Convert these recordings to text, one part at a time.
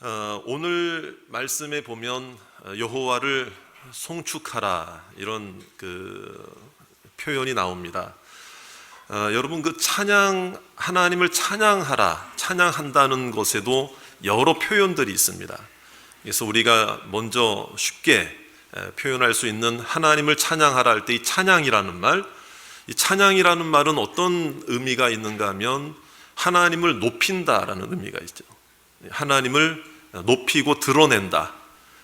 어, 오늘 말씀에 보면 어, 여호와를 송축하라 이런 그 표현이 나옵니다. 어, 여러분 그 찬양 하나님을 찬양하라 찬양한다는 것에도 여러 표현들이 있습니다. 그래서 우리가 먼저 쉽게 에, 표현할 수 있는 하나님을 찬양하라 할 때 이 찬양이라는 말, 이 찬양이라는 말은 어떤 의미가 있는가 하면 하나님을 높인다라는 의미가 있죠. 하나님을 높이고 드러낸다.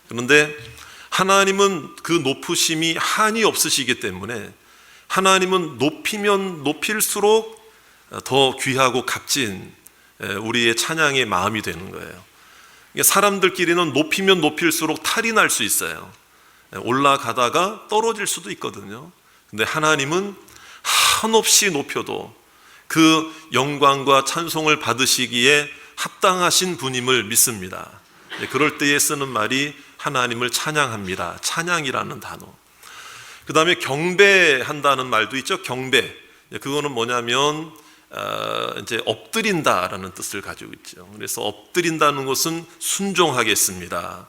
그런데 하나님은 그 높으심이 한이 없으시기 때문에 하나님은 높이면 높일수록 더 귀하고 값진 우리의 찬양의 마음이 되는 거예요. 이게 사람들끼리는 높이면 높일수록 탈이 날 수 있어요. 올라가다가 떨어질 수도 있거든요. 근데 하나님은 한없이 높여도 그 영광과 찬송을 받으시기에 합당하신 분임을 믿습니다. 네, 그럴 때에 쓰는 말이 하나님을 찬양합니다. 찬양이라는 단어. 그 다음에 경배한다는 말도 있죠. 경배. 네, 그거는 뭐냐면 어, 이제 엎드린다라는 뜻을 가지고 있죠. 그래서 엎드린다는 것은 순종하겠습니다.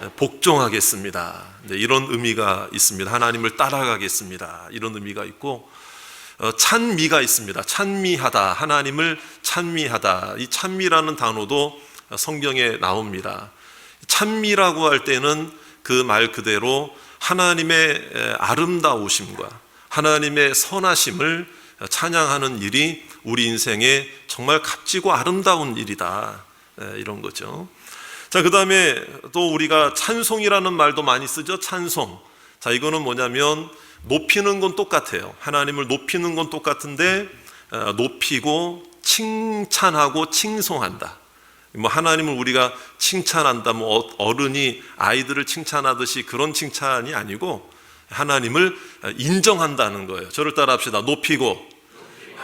네, 복종하겠습니다. 이런 의미가 있습니다. 하나님을 따라가겠습니다. 이런 의미가 있고 어, 찬미가 있습니다. 찬미하다. 하나님을 찬미하다. 이 찬미라는 단어도 성경에 나옵니다. 찬미라고 할 때는 그 말 그대로 하나님의 아름다우심과 하나님의 선하심을 찬양하는 일이 우리 인생에 정말 값지고 아름다운 일이다. 이런 거죠. 자, 그 다음에 또 우리가 찬송이라는 말도 많이 쓰죠. 찬송. 자, 이거는 뭐냐면 높이는 건 똑같아요. 하나님을 높이는 건 똑같은데 어, 높이고 칭찬하고 칭송한다. 뭐 하나님을 우리가 칭찬한다. 뭐 어, 어른이 아이들을 칭찬하듯이 그런 칭찬이 아니고 하나님을 인정한다는 거예요. 저를 따라합시다. 높이고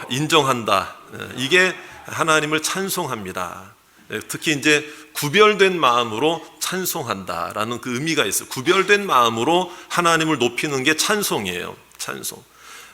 인정한다. 어, 이게 하나님을 찬송합니다. 예, 특히 이제 구별된 마음으로 찬송한다라는 그 의미가 있어요. 구별된 마음으로 하나님을 높이는 게 찬송이에요. 찬송.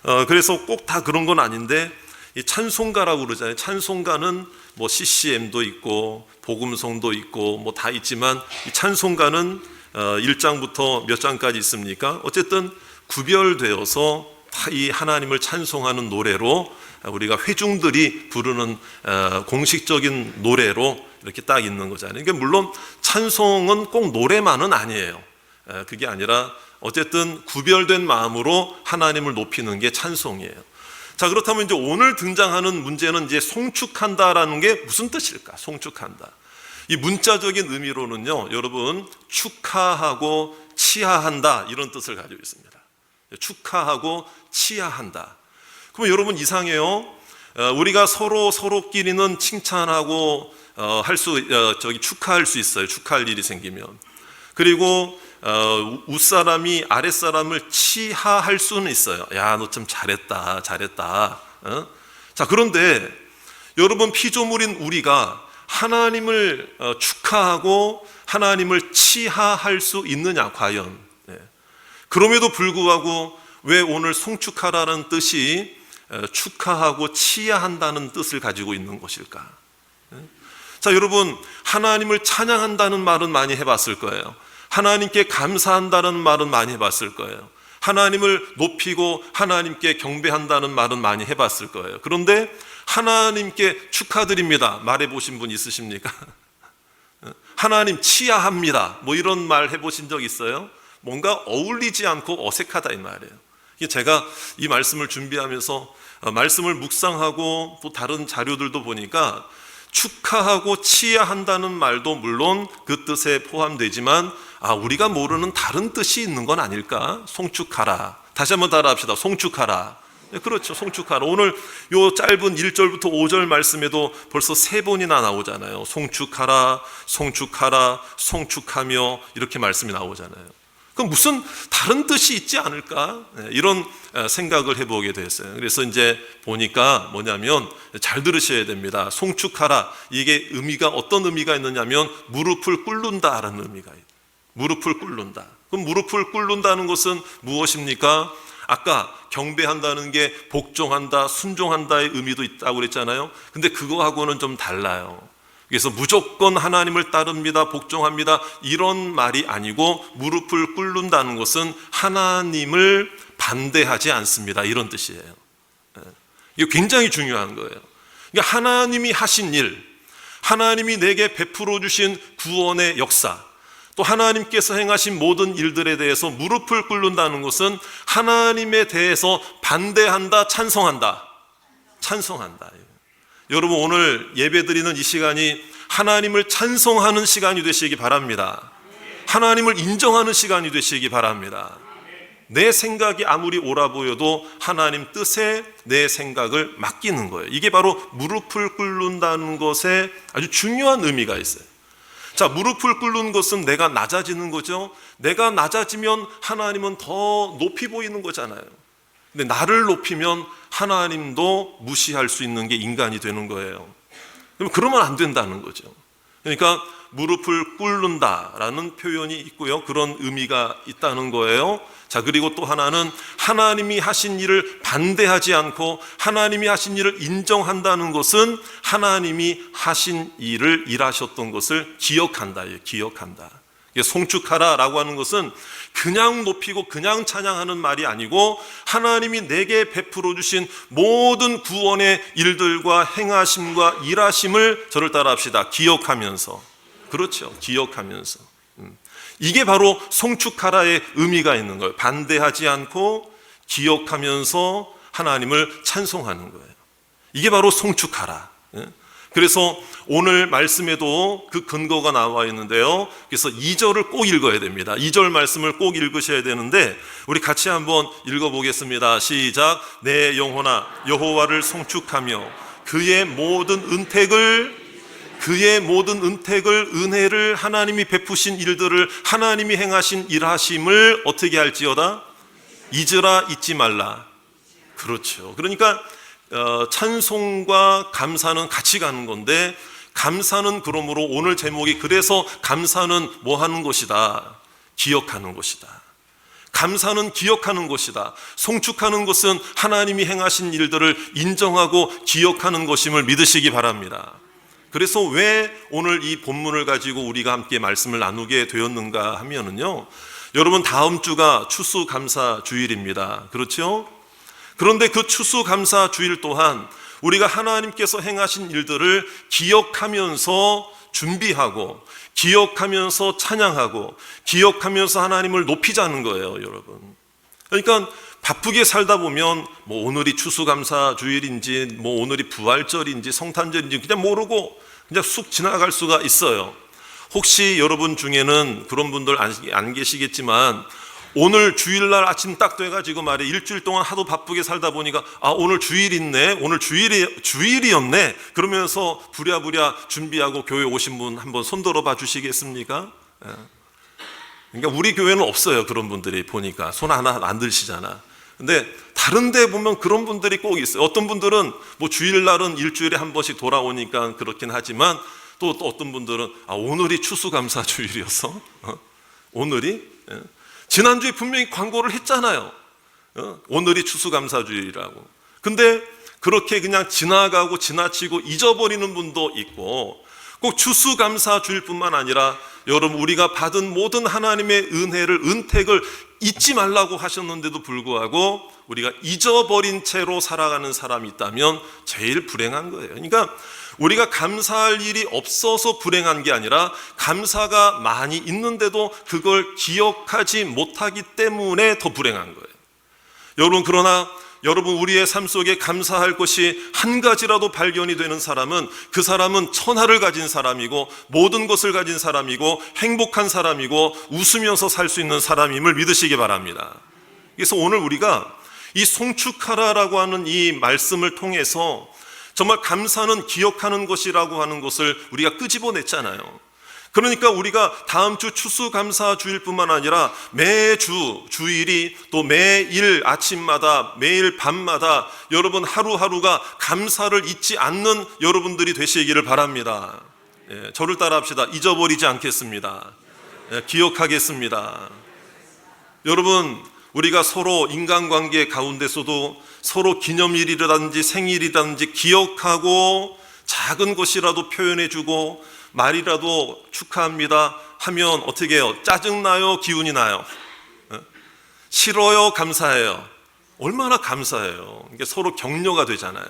어, 그래서 꼭 다 그런 건 아닌데 이 찬송가라고 그러잖아요. 찬송가는 뭐 CCM도 있고 복음성도 있고 뭐 다 있지만 이 찬송가는 어, 1장부터 몇 장까지 있습니까? 어쨌든 구별되어서 다이 하나님을 찬송하는 노래로 우리가 회중들이 부르는 어, 공식적인 노래로 이렇게 딱 있는 거잖아요. 그러니까 물론 찬송은 꼭 노래만은 아니에요. 에, 그게 아니라 어쨌든 구별된 마음으로 하나님을 높이는 게 찬송이에요. 자, 그렇다면 이제 오늘 등장하는 문제는 이제 송축한다라는 게 무슨 뜻일까? 송축한다. 이 문자적인 의미로는요, 여러분, 축하하고 치하한다 이런 뜻을 가지고 있습니다. 축하하고 치하한다. 그러면 여러분 이상해요. 어, 우리가 서로 서로끼리는 칭찬하고 어, 할수 어, 저기 축하할 수 있어요. 축하할 일이 생기면 그리고 윗 사람이 아랫 사람을 치하할 수는 있어요. 야, 너 참 잘했다, 잘했다. 어? 자, 그런데 여러분 피조물인 우리가 하나님을 축하하고 하나님을 치하할 수 있느냐, 과연? 네. 그럼에도 불구하고 왜 오늘 송축하라는 뜻이 축하하고 치야한다는 뜻을 가지고 있는 것일까? 자, 여러분, 하나님을 찬양한다는 말은 많이 해봤을 거예요. 하나님께 감사한다는 말은 많이 해봤을 거예요. 하나님을 높이고 하나님께 경배한다는 말은 많이 해봤을 거예요. 그런데 하나님께 축하드립니다. 말해보신 분 있으십니까? 하나님 치야합니다. 뭐 이런 말 해보신 적 있어요? 뭔가 어울리지 않고 어색하다 이 말이에요. 제가 이 말씀을 준비하면서 어, 말씀을 묵상하고 또 다른 자료들도 보니까 축하하고 치야한다는 말도 물론 그 뜻에 포함되지만 아 우리가 모르는 다른 뜻이 있는 건 아닐까? 송축하라. 다시 한번 따라합시다. 송축하라. 네, 그렇죠. 송축하라. 오늘 요 짧은 1절부터 5절 말씀에도 벌써 세 번이나 나오잖아요. 송축하라, 송축하라, 송축하며 이렇게 말씀이 나오잖아요. 그럼 무슨 다른 뜻이 있지 않을까? 네, 이런 어, 생각을 해보게 됐어요. 그래서 이제 보니까 뭐냐면 잘 들으셔야 됩니다. 송축하라. 이게 의미가 어떤 의미가 있느냐면 무릎을 꿇는다라는 의미가 있어요. 무릎을 꿇는다. 그럼 무릎을 꿇는다는 것은 무엇입니까? 아까 경배한다는 게 복종한다, 순종한다의 의미도 있다고 그랬잖아요. 근데 그거하고는 좀 달라요. 그래서 무조건 하나님을 따릅니다, 복종합니다 이런 말이 아니고 무릎을 꿇는다는 것은 하나님을 반대하지 않습니다 이런 뜻이에요. 예. 이게 굉장히 중요한 거예요. 그러니까 하나님이 하신 일, 하나님이 내게 베풀어 주신 구원의 역사, 또 하나님께서 행하신 모든 일들에 대해서 무릎을 꿇는다는 것은 하나님에 대해서 반대한다, 찬성한다. 찬성한다. 여러분 오늘 예배드리는 이 시간이 하나님을 찬성하는 시간이 되시기 바랍니다. 하나님을 인정하는 시간이 되시기 바랍니다. 내 생각이 아무리 옳아 보여도 하나님 뜻에 내 생각을 맡기는 거예요. 이게 바로 무릎을 꿇는다는 것에 아주 중요한 의미가 있어요. 자, 무릎을 꿇는 것은 내가 낮아지는 거죠. 내가 낮아지면 하나님은 더 높이 보이는 거잖아요. 근데 나를 높이면 하나님도 무시할 수 있는 게 인간이 되는 거예요. 그럼 그러면 안 된다는 거죠. 그러니까 무릎을 꿇는다라는 표현이 있고요. 그런 의미가 있다는 거예요. 자, 그리고 또 하나는 하나님이 하신 일을 반대하지 않고 하나님이 하신 일을 인정한다는 것은 하나님이 하신 일을 일하셨던 것을 기억한다. 예, 기억한다. 송축하라라고 하는 것은 그냥 높이고 그냥 찬양하는 말이 아니고 하나님이 내게 베풀어 주신 모든 구원의 일들과 행하심과 일하심을 저를 따라합시다. 기억하면서 그렇죠. 기억하면서 음. 이게 바로 송축하라의 의미가 있는 거예요. 반대하지 않고 기억하면서 하나님을 찬송하는 거예요. 이게 바로 송축하라. 예? 그래서 오늘 말씀에도 그 근거가 나와 있는데요. 그래서 2절을 꼭 읽어야 됩니다. 2절 말씀을 꼭 읽으셔야 되는데 우리 같이 한번 읽어 보겠습니다. 시작. 내 영혼아 여호와를 송축하며 그의 모든 은택을 그의 모든 은택을 은혜를 하나님이 베푸신 일들을 하나님이 행하신 일하심을 어떻게 할지어다 잊으라 잊지 말라. 그렇죠. 그러니까 어, 찬송과 감사는 같이 가는 건데 감사는 그러므로 오늘 제목이 그래서 감사는 뭐 하는 것이다. 기억하는 것이다. 감사는 기억하는 것이다. 송축하는 것은 하나님이 행하신 일들을 인정하고 기억하는 것임을 믿으시기 바랍니다. 그래서 왜 오늘 이 본문을 가지고 우리가 함께 말씀을 나누게 되었는가 하면은요. 여러분 다음 주가 추수감사 주일입니다. 그렇죠? 그런데 그 추수감사 주일 또한 우리가 하나님께서 행하신 일들을 기억하면서 준비하고 기억하면서 찬양하고 기억하면서 하나님을 높이자는 거예요, 여러분. 그러니까 바쁘게 살다 보면 뭐 오늘이 추수감사 주일인지 뭐 오늘이 부활절인지 성탄절인지 그냥 모르고 그냥 쑥 지나갈 수가 있어요. 혹시 여러분 중에는 그런 분들 안, 안 계시겠지만 오늘 주일날 아침 딱 돼가지고 말이야 일주일 동안 하도 바쁘게 살다 보니까 아 오늘 주일 있네 오늘 주일이 주일이었네 그러면서 부랴부랴 준비하고 교회 오신 분 한번 손들어 봐 주시겠습니까? 예. 그러니까 우리 교회는 없어요 그런 분들이 보니까 손 하나 안 들시잖아. 근데 다른 데 보면 그런 분들이 꼭 있어요. 어떤 분들은 뭐 주일날은 일주일에 한 번씩 돌아오니까 그렇긴 하지만 또, 또 어떤 분들은 아 오늘이 추수감사 주일이었어? 어? 오늘이? 예. 지난주에 분명히 광고를 했잖아요. 어? 오늘이 추수감사주일이라고. 근데 그렇게 그냥 지나가고 지나치고 잊어버리는 분도 있고 꼭 추수감사주일 뿐만 아니라 여러분 우리가 받은 모든 하나님의 은혜를 은택을 잊지 말라고 하셨는데도 불구하고 우리가 잊어버린 채로 살아가는 사람이 있다면 제일 불행한 거예요. 그러니까 우리가 감사할 일이 없어서 불행한 게 아니라 감사가 많이 있는데도 그걸 기억하지 못하기 때문에 더 불행한 거예요. 여러분, 그러나 여러분, 우리의 삶 속에 감사할 것이 한 가지라도 발견이 되는 사람은 그 사람은 천하를 가진 사람이고 모든 것을 가진 사람이고 행복한 사람이고 웃으면서 살 수 있는 사람임을 믿으시기 바랍니다. 그래서 오늘 우리가 이 송축하라라고 하는 이 말씀을 통해서 정말 감사는 기억하는 것이라고 하는 것을 우리가 끄집어냈잖아요. 그러니까 우리가 다음 주 추수감사 주일뿐만 아니라 매주 주일이 또 매일 아침마다 매일 밤마다 여러분 하루하루가 감사를 잊지 않는 여러분들이 되시기를 바랍니다. 예, 저를 따라합시다. 잊어버리지 않겠습니다. 예, 기억하겠습니다. 여러분 우리가 서로 인간관계 가운데서도 서로 기념일이라든지 생일이라든지 기억하고 작은 것이라도 표현해주고 말이라도 축하합니다 하면 어떻게 해요? 짜증나요? 기운이 나요? 어? 싫어요? 감사해요? 얼마나 감사해요. 이게 서로 격려가 되잖아요.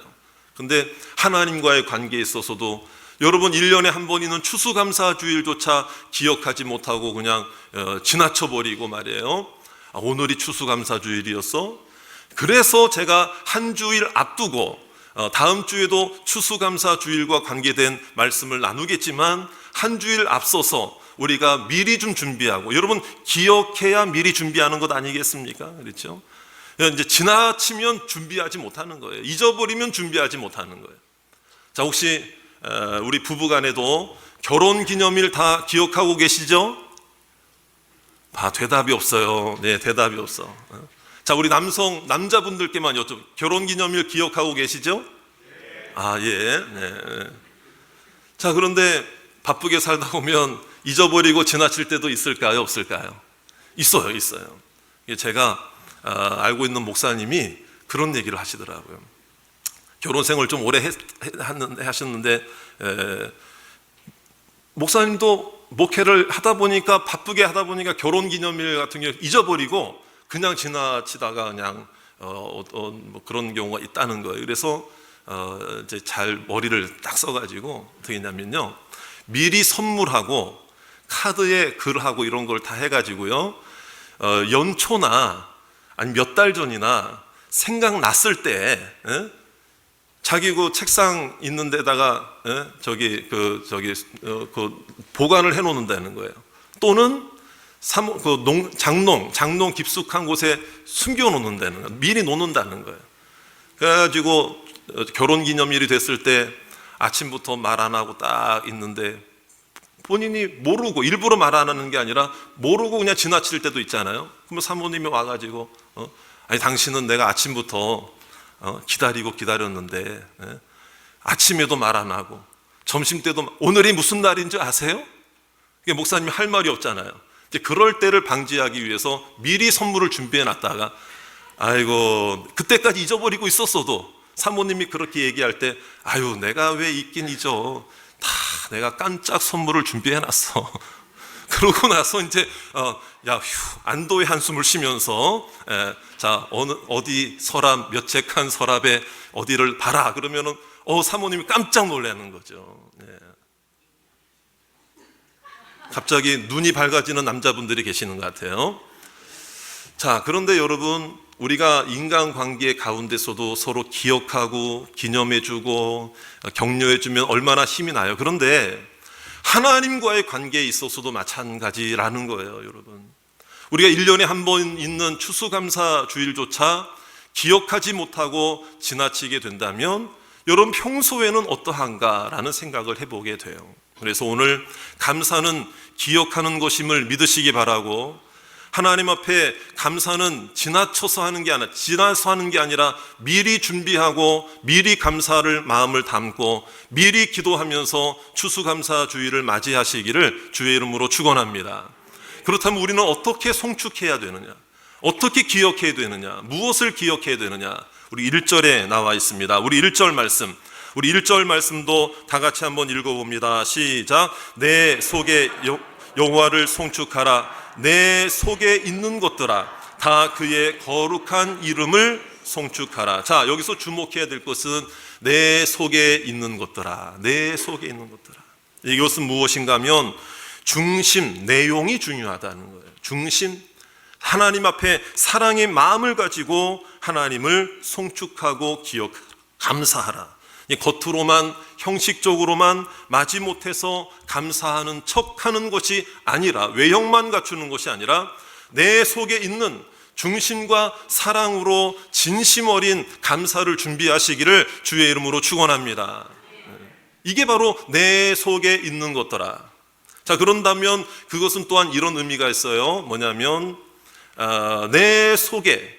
근데 하나님과의 관계에 있어서도 여러분 1년에 한 번 있는 추수감사 주일조차 기억하지 못하고 그냥 어, 지나쳐 버리고 말이에요. 아, 오늘이 추수감사 주일이었어? 그래서 제가 한 주일 앞두고 어, 다음 주에도 추수감사 주일과 관계된 말씀을 나누겠지만 한 주일 앞서서 우리가 미리 좀 준비하고 여러분 기억해야 미리 준비하는 것 아니겠습니까? 그렇죠? 이제 지나치면 준비하지 못하는 거예요. 잊어버리면 준비하지 못하는 거예요. 자, 혹시 어, 우리 부부간에도 결혼 기념일 다 기억하고 계시죠? 아, 대답이 없어요. 네, 대답이 없어. 어. 자, 우리 남성 남자분들께만 여쭤. 결혼 기념일 기억하고 계시죠? 아, 예. 네. 자, 그런데 바쁘게 살다 보면 잊어버리고 지나칠 때도 있을까요? 없을까요? 있어요, 있어요. 제가 아, 알고 있는 목사님이 그런 얘기를 하시더라고요. 결혼 생활 좀 오래 했, 했는데 하셨는데 에, 목사님도 목회를 하다 보니까 바쁘게 하다 보니까 결혼 기념일 같은 경우 잊어버리고 그냥 지나치다가 그냥 어, 어, 뭐 그런 경우가 있다는 거예요. 그래서 어, 이제 잘 머리를 딱 써가지고 어떻게 했냐면요 미리 선물하고 카드에 글하고 이런 걸 다 해가지고요 어, 연초나 아니 몇 달 전이나 생각났을 때 에? 자기 그 책상 있는 데다가 에? 저기 그 저기 어, 그 보관을 해 놓는다는 거예요. 또는 사모, 그 농, 장농 장농 깊숙한 곳에 숨겨 놓는다는 거예요. 미리 놓는다는 거예요. 그래가지고 어, 결혼 기념일이 됐을 때 아침부터 말 안 하고 딱 있는데 본인이 모르고 일부러 말 안 하는 게 아니라 모르고 그냥 지나칠 때도 있잖아요. 그러면 사모님이 와가지고 어? 아니 당신은 내가 아침부터 어? 기다리고 기다렸는데 예? 아침에도 말 안 하고 점심 때도 오늘이 무슨 날인 줄 아세요? 목사님이 할 말이 없잖아요. 이제 그럴 때를 방지하기 위해서 미리 선물을 준비해 놨다가 아이고 그때까지 잊어버리고 있었어도 사모님이 그렇게 얘기할 때 아유 내가 왜 있긴 잊어 다 내가 깜짝 선물을 준비해 놨어. 그러고 나서 이제 어, 야 휴, 안도의 한숨을 쉬면서 에, 자 어느 어디 서랍 몇 책 한 서랍에 어디를 봐라 그러면은 어 사모님이 깜짝 놀라는 거죠. 네. 갑자기 눈이 밝아지는 남자분들이 계시는 것 같아요. 자 그런데 여러분 우리가 인간 관계 가운데서도 서로 기억하고 기념해주고 격려해주면 얼마나 힘이 나요. 그런데 하나님과의 관계에 있어서도 마찬가지라는 거예요, 여러분. 우리가 1년에 한 번 있는 추수감사 주일조차 기억하지 못하고 지나치게 된다면 여러분 평소에는 어떠한가라는 생각을 해보게 돼요. 그래서 오늘 감사는 기억하는 것임을 믿으시기 바라고 하나님 앞에 감사는 지나쳐서 하는 게 아니라 지나서 하는 게 아니라 미리 준비하고 미리 감사를 마음을 담고 미리 기도하면서 추수감사 주일을 맞이하시기를 주의 이름으로 축원합니다. 그렇다면 우리는 어떻게 송축해야 되느냐? 어떻게 기억해야 되느냐? 무엇을 기억해야 되느냐? 우리 1절에 나와 있습니다. 우리 1절 말씀. 우리 1절 말씀도 다 같이 한번 읽어 봅니다. 시작. 내 속에 여 호와를 송축하라. 내 속에 있는 것들아 다 그의 거룩한 이름을 송축하라. 자, 여기서 주목해야 될 것은 내 속에 있는 것들아. 내 속에 있는 것들아. 이것은 무엇인가 하면 중심, 내용이 중요하다는 거예요. 중심, 하나님 앞에 사랑의 마음을 가지고 하나님을 송축하고 기억, 감사하라. 겉으로만 형식적으로만 마지못해서 감사하는 척하는 것이 아니라 외형만 갖추는 것이 아니라 내 속에 있는 중심과 사랑으로 진심 어린 감사를 준비하시기를 주의 이름으로 축원합니다. 이게 바로 내 속에 있는 것더라. 자 그런다면 그것은 또한 이런 의미가 있어요. 뭐냐면 아, 내 속에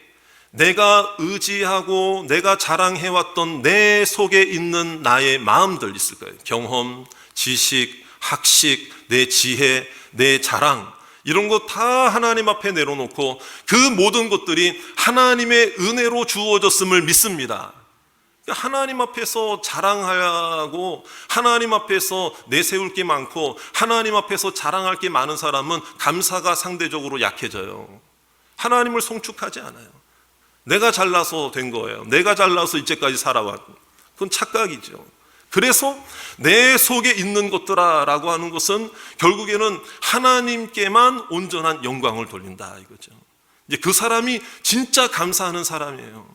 내가 의지하고 내가 자랑해왔던 내 속에 있는 나의 마음들 있을 거예요. 경험, 지식, 학식, 내 지혜, 내 자랑, 이런 거다 하나님 앞에 내려놓고 그 모든 것들이 하나님의 은혜로 주어졌음을 믿습니다. 하나님 앞에서 자랑하고 하나님 앞에서 내세울 게 많고 하나님 앞에서 자랑할 게 많은 사람은 감사가 상대적으로 약해져요. 하나님을 송축하지 않아요. 내가 잘나서 된 거예요. 내가 잘나서 이제까지 살아왔고. 그건 착각이죠. 그래서 내 속에 있는 것들아라고 하는 것은 결국에는 하나님께만 온전한 영광을 돌린다 이거죠. 이제 그 사람이 진짜 감사하는 사람이에요.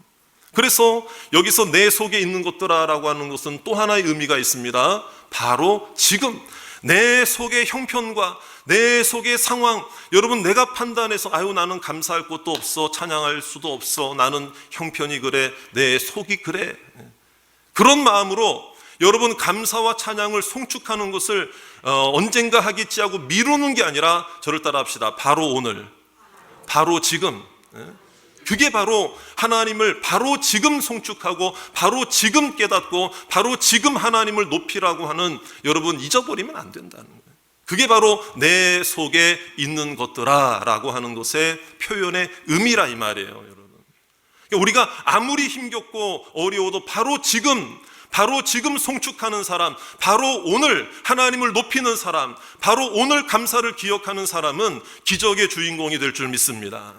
그래서 여기서 내 속에 있는 것들아라고 하는 것은 또 하나의 의미가 있습니다. 바로 지금 내 속의 형편과 내 속의 상황, 여러분 내가 판단해서 아유 나는 감사할 것도 없어, 찬양할 수도 없어, 나는 형편이 그래, 내 속이 그래. 그런 마음으로 여러분 감사와 찬양을 송축하는 것을 어, 언젠가 하겠지 하고 미루는 게 아니라 저를 따라합시다. 바로 오늘, 바로 지금. 예? 그게 바로 하나님을 바로 지금 송축하고 바로 지금 깨닫고 바로 지금 하나님을 높이라고 하는 여러분 잊어버리면 안 된다는 거예요. 그게 바로 내 속에 있는 것들아라고 하는 것의 표현의 의미라 이 말이에요, 여러분. 그러니까 우리가 아무리 힘겹고 어려워도 바로 지금 바로 지금 송축하는 사람, 바로 오늘 하나님을 높이는 사람, 바로 오늘 감사를 기억하는 사람은 기적의 주인공이 될 줄 믿습니다.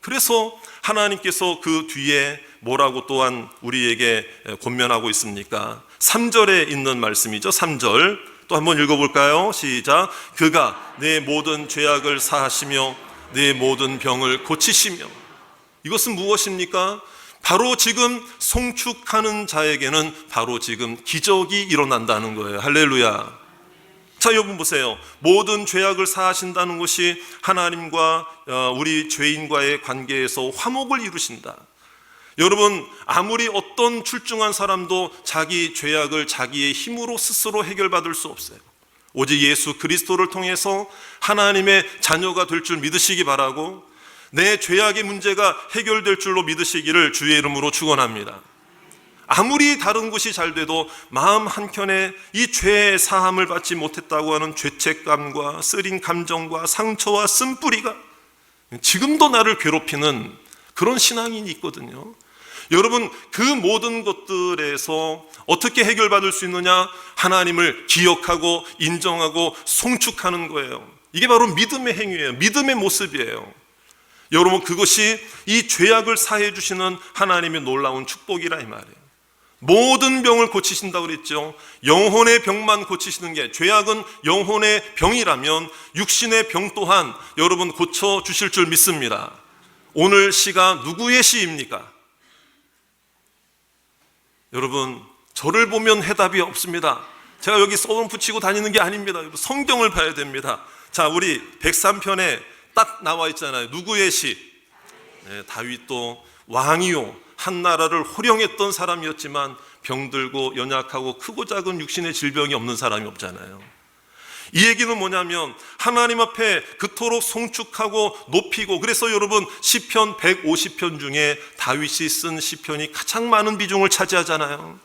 그래서 하나님께서 그 뒤에 뭐라고 또한 우리에게 권면하고 있습니까? 3절에 있는 말씀이죠. 3절. 또 한번 읽어볼까요? 시작. 그가 내 모든 죄악을 사하시며 내 모든 병을 고치시며 이것은 무엇입니까? 바로 지금 송축하는 자에게는 바로 지금 기적이 일어난다는 거예요. 할렐루야. 자, 여러분 보세요. 모든 죄악을 사하신다는 것이 하나님과 어, 우리 죄인과의 관계에서 화목을 이루신다. 여러분, 아무리 어떤 출중한 사람도 자기 죄악을 자기의 힘으로 스스로 해결받을 수 없어요. 오직 예수 그리스도를 통해서 하나님의 자녀가 될 줄 믿으시기 바라고 내 죄악의 문제가 해결될 줄로 믿으시기를 주의 이름으로 축원합니다. 아무리 다른 것이 잘 돼도 마음 한켠에 이 죄의 사함을 받지 못했다고 하는 죄책감과 쓰린 감정과 상처와 쓴뿌리가 지금도 나를 괴롭히는 그런 신앙이 있거든요. 여러분, 그 모든 것들에서 어떻게 해결받을 수 있느냐? 하나님을 기억하고 인정하고 송축하는 거예요. 이게 바로 믿음의 행위예요. 믿음의 모습이에요. 여러분, 그것이 이 죄악을 사해 주시는 하나님의 놀라운 축복이라 이 말이에요. 모든 병을 고치신다고 그랬죠. 영혼의 병만 고치시는 게 죄악은 영혼의 병이라면 육신의 병 또한 여러분 고쳐 주실 줄 믿습니다. 오늘 시가 누구의 시입니까? 여러분, 저를 보면 해답이 없습니다. 제가 여기 써온 붙이고 다니는 게 아닙니다. 성경을 봐야 됩니다. 자, 우리 103편에 딱 나와 있잖아요. 누구의 시? 네, 다윗도 왕이요. 한 나라를 호령했던 사람이었지만 병들고 연약하고 크고 작은 육신의 질병이 없는 사람이 없잖아요. 이 얘기는 뭐냐면 하나님 앞에 그토록 송축하고 높이고 그래서 여러분 시편 150편 중에 다윗이 쓴 시편이 가장 많은 비중을 차지하잖아요.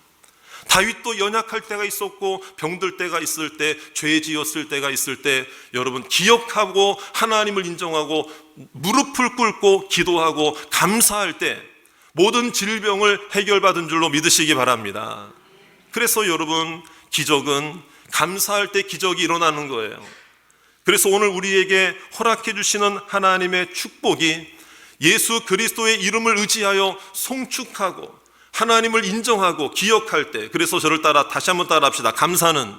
다윗도 연약할 때가 있었고 병들 때가 있을 때, 죄 지었을 때가 있을 때 여러분 기억하고 하나님을 인정하고 무릎을 꿇고 기도하고 감사할 때 모든 질병을 해결받은 줄로 믿으시기 바랍니다. 그래서 여러분 기적은 감사할 때 기적이 일어나는 거예요. 그래서 오늘 우리에게 허락해 주시는 하나님의 축복이 예수 그리스도의 이름을 의지하여 송축하고 하나님을 인정하고 기억할 때 그래서 저를 따라 다시 한번 따라 합시다. 감사는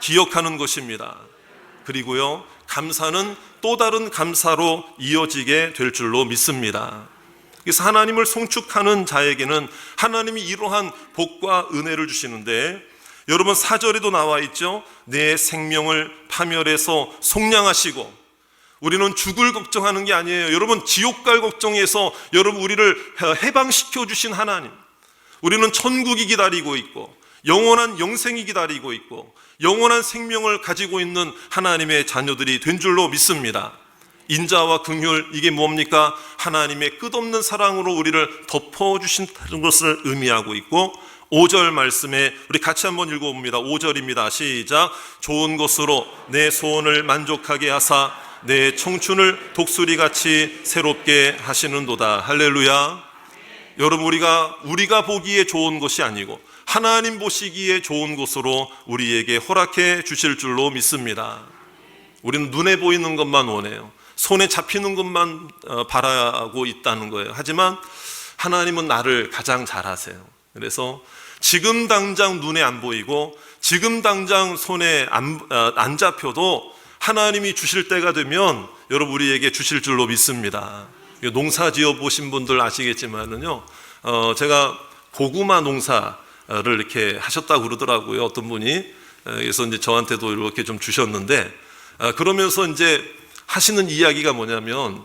기억하는 것입니다. 그리고요. 감사는 또 다른 감사로 이어지게 될 줄로 믿습니다. 그래서 하나님을 송축하는 자에게는 하나님이 이러한 복과 은혜를 주시는데 여러분 사절에도 나와 있죠. 내 생명을 파멸해서 속량하시고 우리는 죽을 걱정하는 게 아니에요. 여러분 지옥 갈 걱정해서 여러분 우리를 해방시켜 주신 하나님. 우리는 천국이 기다리고 있고 영원한 영생이 기다리고 있고 영원한 생명을 가지고 있는 하나님의 자녀들이 된 줄로 믿습니다. 인자와 긍휼 이게 뭡니까? 하나님의 끝없는 사랑으로 우리를 덮어 주신다는 것을 의미하고 있고 5절 말씀에 우리 같이 한번 읽어봅니다. 5절입니다. 시작. 좋은 것으로 내 소원을 만족하게 하사 내 청춘을 독수리 같이 새롭게 하시는도다. 할렐루야. 여러분 우리가 우리가 보기에 좋은 것이 아니고 하나님 보시기에 좋은 곳으로 우리에게 허락해 주실 줄로 믿습니다. 우리는 눈에 보이는 것만 원해요. 손에 잡히는 것만 어, 바라고 있다는 거예요. 하지만 하나님은 나를 가장 잘 아세요. 그래서 지금 당장 눈에 안 보이고 지금 당장 손에 안, 어, 안 잡혀도 하나님이 주실 때가 되면 여러분 우리에게 주실 줄로 믿습니다. 농사 지어 보신 분들 아시겠지만은요, 어, 제가 고구마 농사를 이렇게 하셨다고 그러더라고요. 어떤 분이 에, 그래서 이제 저한테도 이렇게 좀 주셨는데 아, 그러면서 이제 하시는 이야기가 뭐냐면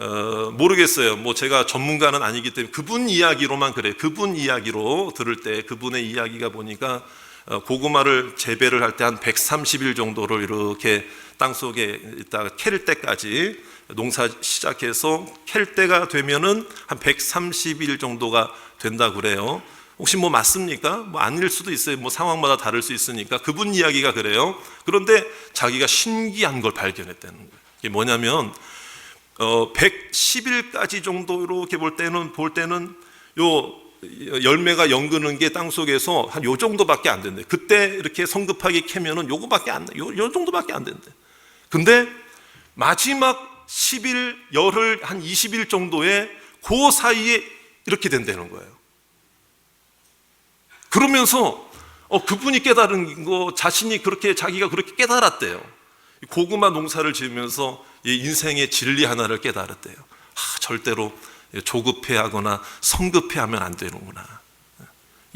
어, 모르겠어요. 뭐 제가 전문가는 아니기 때문에 그분 이야기로만 그래. 그분 이야기로 들을 때 그분의 이야기가 보니까 어, 고구마를 재배를 할 때 한 130일 정도를 이렇게 땅 속에 있다가 캘 때까지 농사 시작해서 캘 때가 되면은 한 130일 정도가 된다 그래요. 혹시 뭐 맞습니까? 뭐 아닐 수도 있어요. 뭐 상황마다 다를 수 있으니까 그분 이야기가 그래요. 그런데 자기가 신기한 걸 발견했다는 거예요. 이게 뭐냐면 어 110일까지 정도 이렇게 볼 때는 볼 때는 요 열매가 연그는 게 땅 속에서 한 요 정도밖에 안 된대. 그때 이렇게 성급하게 캐면은 요거밖에 안 돼. 요, 요 정도밖에 안 된대. 근데 마지막 10일 열흘 한 20일 정도에 그 사이에 이렇게 된다는 거예요. 그러면서 어, 그분이 깨달은 거 자신이 그렇게 자기가 그렇게 깨달았대요. 고구마 농사를 지으면서 이 인생의 진리 하나를 깨달았대요. 아, 절대로 조급해하거나 성급해하면 안 되는구나.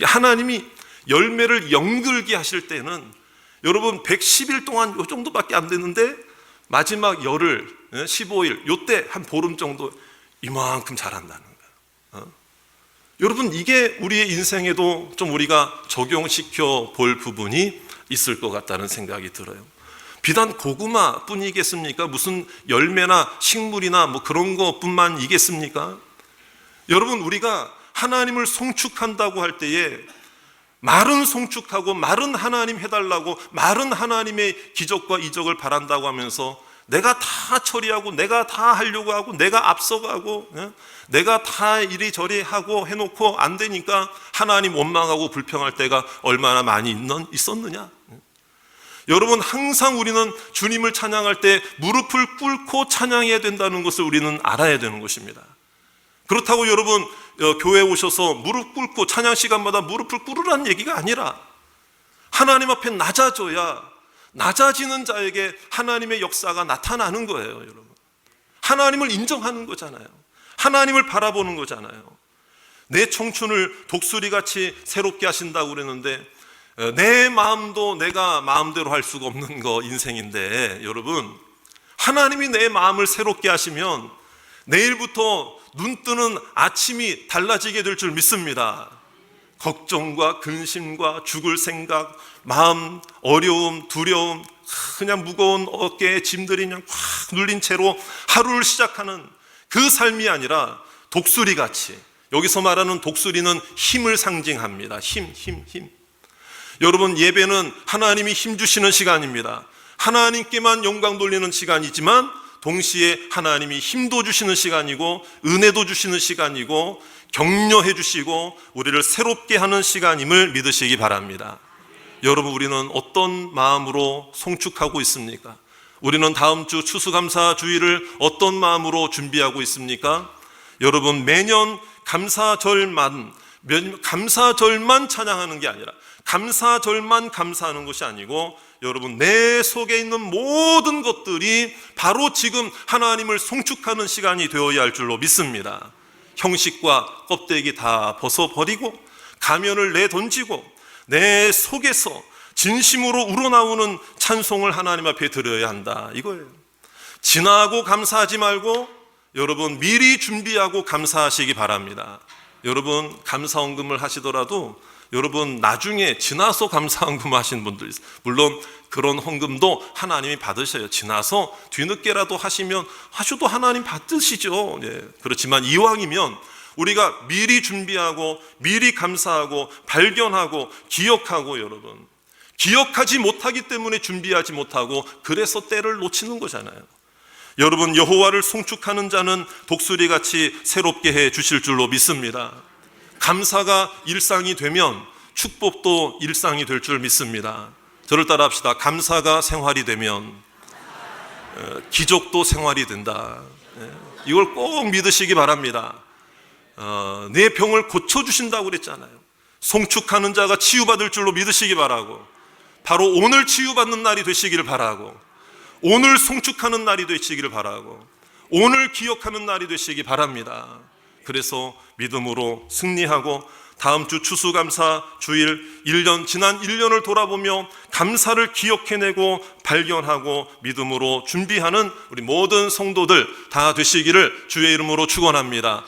하나님이 열매를 연글게 하실 때는 여러분 110일 동안 요 정도밖에 안 되는데 마지막 열흘 15일 요때 한 보름 정도 이만큼 자란다는 거예요. 어? 여러분 이게 우리의 인생에도 좀 우리가 적용시켜 볼 부분이 있을 것 같다는 생각이 들어요. 비단 고구마뿐이겠습니까? 무슨 열매나 식물이나 뭐 그런 것뿐만이겠습니까? 여러분 우리가 하나님을 송축한다고 할 때에 말은 송축하고 말은 하나님 해달라고 말은 하나님의 기적과 이적을 바란다고 하면서 내가 다 처리하고 내가 다 하려고 하고 내가 앞서가고 예? 내가 다 이리저리 하고 해놓고 안 되니까 하나님 원망하고 불평할 때가 얼마나 많이 있었느냐 여러분 항상 우리는 주님을 찬양할 때 무릎을 꿇고 찬양해야 된다는 것을 우리는 알아야 되는 것입니다 그렇다고 여러분 어, 교회 오셔서 무릎 꿇고 찬양 시간마다 무릎을 꿇으라는 얘기가 아니라 하나님 앞에 낮아져야 낮아지는 자에게 하나님의 역사가 나타나는 거예요, 여러분. 하나님을 인정하는 거잖아요. 하나님을 바라보는 거잖아요. 내 청춘을 독수리 같이 새롭게 하신다고 그랬는데 어, 내 마음도 내가 마음대로 할 수가 없는 거 인생인데 여러분 하나님이 내 마음을 새롭게 하시면 내일부터 눈 뜨는 아침이 달라지게 될 줄 믿습니다. 걱정과 근심과 죽을 생각, 마음, 어려움, 두려움, 그냥 무거운 어깨에 짐들이 그냥 확 눌린 채로 하루를 시작하는 그 삶이 아니라 독수리 같이 여기서 말하는 독수리는 힘을 상징합니다. 힘, 힘, 힘. 여러분 예배는 하나님이 힘 주시는 시간입니다. 하나님께만 영광 돌리는 시간이지만 동시에 하나님이 힘도 주시는 시간이고 은혜도 주시는 시간이고 격려해 주시고 우리를 새롭게 하는 시간임을 믿으시기 바랍니다. 여러분 우리는 어떤 마음으로 송축하고 있습니까? 우리는 다음 주 추수감사 주일을 어떤 마음으로 준비하고 있습니까? 여러분 매년 감사절만 감사절만 찬양하는 게 아니라 감사절만 감사하는 것이 아니고 여러분 내 속에 있는 모든 것들이 바로 지금 하나님을 송축하는 시간이 되어야 할 줄로 믿습니다. 형식과 껍데기 다 벗어버리고 가면을 내던지고 내 속에서 진심으로 우러나오는 찬송을 하나님 앞에 드려야 한다. 이거예요. 지나고 감사하지 말고 여러분 미리 준비하고 감사하시기 바랍니다. 여러분 감사원금을 하시더라도 여러분 나중에 지나서 감사헌금 하시는 분들. 물론 그런 헌금도 하나님이 받으셔요. 지나서 뒤늦게라도 하시면 하셔도 하나님 받으시죠. 예. 그렇지만 이왕이면 우리가 미리 준비하고 미리 감사하고 발견하고 기억하고 여러분 기억하지 못하기 때문에 준비하지 못하고 그래서 때를 놓치는 거잖아요. 여러분 여호와를 송축하는 자는 독수리 같이 새롭게 해 주실 줄로 믿습니다. 감사가 일상이 되면 축복도 일상이 될 줄 믿습니다. 저를 따라 합시다. 감사가 생활이 되면 어, 기적도 생활이 된다. 예, 이걸 꼭 믿으시기 바랍니다. 어, 내 병을 고쳐주신다고 그랬잖아요. 송축하는 자가 치유받을 줄로 믿으시기 바라고, 바로 오늘 치유받는 날이 되시기를 바라고, 오늘 송축하는 날이 되시기를 바라고, 오늘 기억하는 날이 되시기 바랍니다. 그래서 믿음으로 승리하고 다음 주 추수감사 주일 1년 지난 1년을 돌아보며 감사를 기억해내고 발견하고 믿음으로 준비하는 우리 모든 성도들 다 되시기를 주의 이름으로 축원합니다.